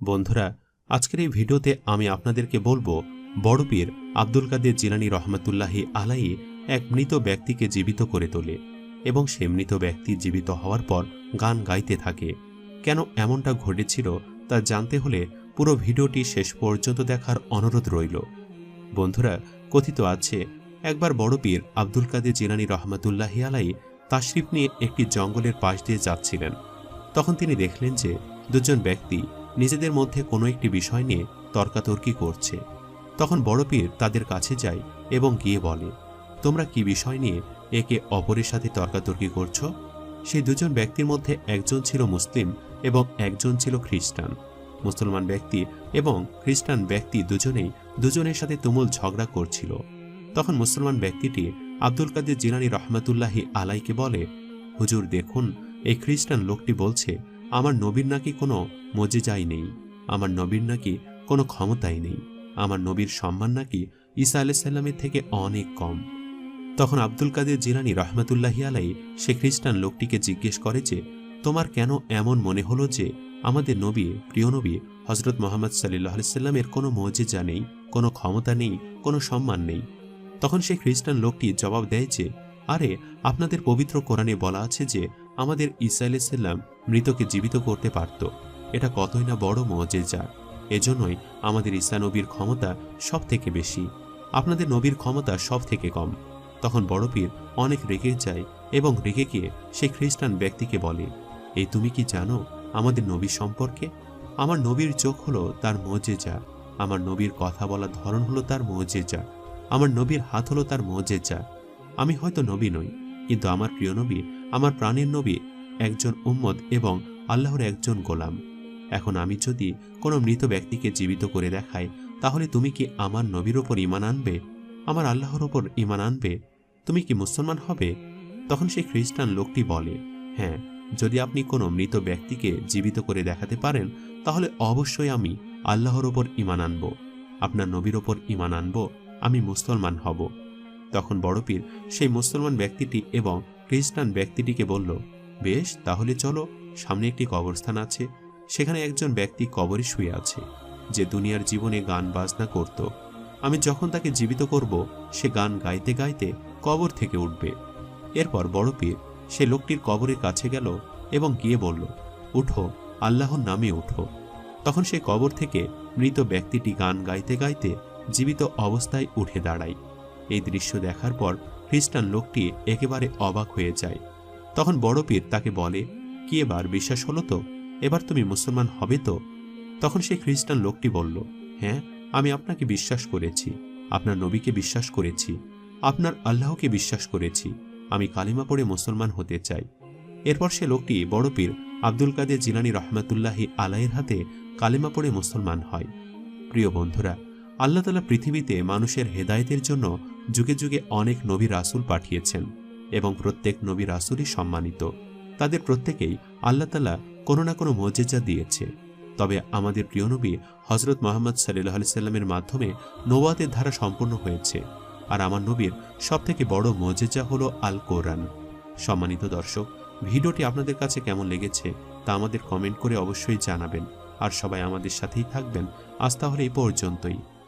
বন্ধুরা, আজকের এই ভিডিওতে আমি আপনাদেরকে বলব, বড় পীর আব্দুল কাদের জিলানি রহমতুল্লাহি আলাই এক মৃত ব্যক্তিকে জীবিত করে তোলে এবং সে মৃত ব্যক্তি জীবিত হওয়ার পর গান গাইতে থাকে। কেন এমনটা ঘটেছিল তা জানতে হলে পুরো ভিডিওটি শেষ পর্যন্ত দেখার অনুরোধ রইল। বন্ধুরা, কথিত আছে, একবার বড় পীর আব্দুল কাদের জিলানি রহমতুল্লাহি আলাই তাশরিফ নিয়ে একটি জঙ্গলের পাশ দিয়ে যাচ্ছিলেন। তখন তিনি দেখলেন যে দুজন ব্যক্তি নিজেদের মধ্যে কোনো একটি বিষয় নিয়ে তর্কাতর্কি করছে। তখন বড় পীর তাদের কাছে যায় এবং গিয়ে বলে, তোমরা কি বিষয় নিয়ে একে অপরের সাথে তর্কাতর্কি করছ? সেই দুজন ব্যক্তির মধ্যে একজন ছিল মুসলিম এবং একজন ছিল খ্রিস্টান। মুসলমান ব্যক্তি এবং খ্রিস্টান ব্যক্তি দুজনেই দুজনের সাথে তুমুল ঝগড়া করছিল। তখন মুসলমান ব্যক্তিটি আব্দুল কাদের জিলানি রহমতুল্লাহি আলাইকে বলে, হুজুর, দেখুন, এই খ্রিস্টান লোকটি বলছে আমার নবীর নাকি কোনো মজেজাই নেই, আমার নবীর নাকি কোনো ক্ষমতাই নেই, আমার নবীর সম্মান নাকি ঈসা আলাইসাল্লামের থেকে অনেক কম। তখন আব্দুল কাদের জিরানি রহমতুল্লাহি আলাই সে খ্রিস্টান লোকটিকে জিজ্ঞেস করে যে, তোমার কেন এমন মনে হলো যে আমাদের নবী, প্রিয় নবী হজরত মোহাম্মদ সাল্লাহ সাল্লামের কোনো মজেজা নেই, কোনো ক্ষমতা নেই, কোনো সম্মান নেই? তখন সে খ্রিস্টান লোকটি জবাব দেয় যে আরে, আপনাদের পবিত্র কোরআনে বলা আছে যে, আমাদের ঈসা আলাইসাল্লাম মৃতকে জীবিত করতে পারত। এটা কতই না বড় মজেজা এজন্যই আমাদের ঈসা নবীর ক্ষমতা সব থেকে বেশি। আপনাদের নবীর ক্ষমতা সব থেকে কম। তখন বড় পীর অনেক রেগে যায় এবং রেগে গিয়ে সে খ্রিস্টান ব্যক্তিকে বলে, এই তুমি কি জানো আমাদের নবী সম্পর্কে? আমার নবীর চোখ হলো তার মজেজা আমার নবীর কথা বলার ধরন হলো তার মজেজা আমার নবীর হাত হলো তার মজেজা আমি হয়তো নবী নই, কিন্তু আমার প্রিয় নবী, আমার প্রাণের নবী, একজন উম্মদ এবং আল্লাহর একজন গোলাম। এখন আমি যদি কোনো মৃত ব্যক্তিকে জীবিত করে দেখাই, তাহলে তুমি কি আমার নবীর ওপর ইমান আনবে? আমার আল্লাহর ওপর ইমান আনবে? তুমি কি মুসলমান হবে? তখন সেই খ্রিস্টান লোকটি বলে হ্যাঁ যদি আপনি কোনো মৃত ব্যক্তিকে জীবিত করে দেখাতে পারেন, তাহলে অবশ্যই আমি আল্লাহর ওপর ইমান আনব। আপনার নবীর ওপর ইমান আনব, আমি মুসলমান হব। তখন বড় পীর সেই মুসলমান ব্যক্তিটি এবং খ্রিস্টান ব্যক্তিটিকে বলল, বেশ, তাহলে চলো, সামনে একটি কবরস্থান আছে। সেখানে একজন ব্যক্তি কবরে শুয়ে আছে। যে দুনিয়ার জীবনে গান বাজনা করত। আমি যখন তাকে জীবিত করব, সে গান গাইতে গাইতে কবর থেকে উঠবে। এরপর বড় পীর সে লোকটির কবরের কাছে গেল এবং গিয়ে বলল, উঠো, আল্লাহর নামে উঠো। তখন সে কবর থেকে মৃত ব্যক্তিটি গান গাইতে গাইতে জীবিত অবস্থায় উঠে দাঁড়ায়। এই দৃশ্য দেখার পর খ্রিস্টান লোকটি একেবারে অবাক হয়ে যায়। তখন বড় পীর তাকে বলে, কি এবার বিশ্বাস হলো তো? এবার তুমি মুসলমান হবে তো? তখন সেই খ্রিস্টান লোকটি বলল হ্যাঁ আমি আপনাকে বিশ্বাস করেছি। আপনার নবীকে বিশ্বাস করেছি। আপনার আল্লাহকে বিশ্বাস করেছি। আমি কালিমা পড়ে মুসলমান হতে চাই। এরপর সে লোকটি, বড় পীর আব্দুল কাদের জিলানি রহমতুল্লাহি আলাইয়ের হাতে কালিমা পড়ে মুসলমান হয়। প্রিয় বন্ধুরা আল্লাহ তালা পৃথিবীতে মানুষের হেদায়েতের জন্য যুগে যুগে অনেক নবী রাসুল পাঠিয়েছেন এবং প্রত্যেক নবী রাসুলই সম্মানিত। তাদের প্রত্যেকেই আল্লাহ তালা কোনো না কোনো মজেজা দিয়েছে। তবে আমাদের প্রিয় নবী হজরত মোহাম্মদ সাল্লাহ সাল্লামের মাধ্যমে নৌয়াতের ধারা সম্পূর্ণ হয়েছে। আর আমার নবীর সবথেকে বড় মজেজা হলো আল কোরআন সম্মানিত দর্শক, ভিডিওটি আপনাদের কাছে কেমন লেগেছে তা আমাদের কমেন্ট করে অবশ্যই জানাবেন। আর সবাই আমাদের সাথেই থাকবেন। আজ তাহলে এই পর্যন্তই।